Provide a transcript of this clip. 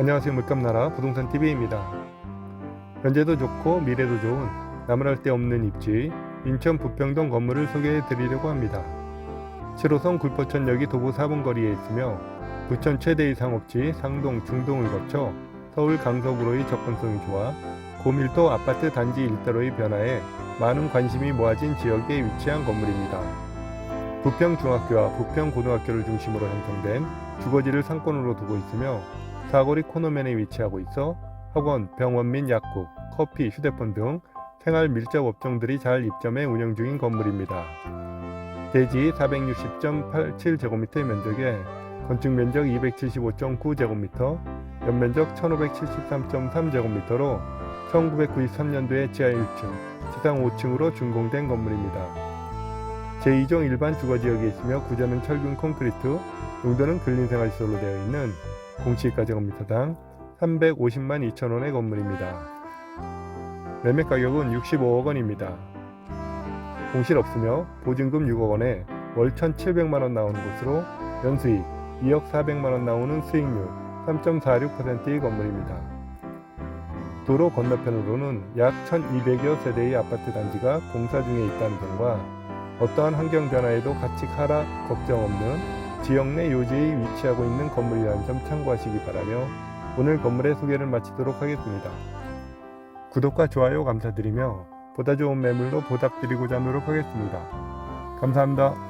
안녕하세요 물감나라 부동산 TV입니다. 현재도 좋고 미래도 좋은 나무랄 데 없는 입지 인천 부평동 건물을 소개해 드리려고 합니다. 7호선 굴포천역이 도보 4분 거리에 있으며 부천 최대의 상업지 상동 중동을 거쳐 서울 강서구로의 접근성이 좋아 고밀도 아파트 단지 일대로의 변화에 많은 관심이 모아진 지역에 위치한 건물입니다. 부평중학교와 부평고등학교를 중심으로 형성된 주거지를 상권으로 두고 있으며 사거리 코너면에 위치하고 있어 학원, 병원 및 약국, 커피, 휴대폰 등 생활 밀접 업종들이 잘 입점해 운영 중인 건물입니다. 대지 460.87제곱미터의 면적에 건축 면적 275.9제곱미터, 연면적 1573.3제곱미터로 1993년도에 지하 1층, 지상 5층으로 준공된 건물입니다. 제2종 일반 주거지역에 있으며 구조는 철근 콘크리트, 용도는 근린생활시설로 되어 있는 공시가 제곱미터당 350만 2천원의 건물입니다. 매매 가격은 65억 원입니다. 공실 없으며 보증금 6억 원에 월 1,700만 원 나오는 곳으로 연수익 2억 400만 원 나오는 수익률 3.46%의 건물입니다. 도로 건너편으로는 약 1,200여 세대의 아파트 단지가 공사 중에 있다는 점과 어떠한 환경 변화에도 가치 하락 걱정 없는 지역 내 요지에 위치하고 있는 건물이라는 점 참고하시기 바라며 오늘 건물의 소개를 마치도록 하겠습니다. 구독과 좋아요 감사드리며 보다 좋은 매물로 보답드리고자 노력하겠습니다. 감사합니다.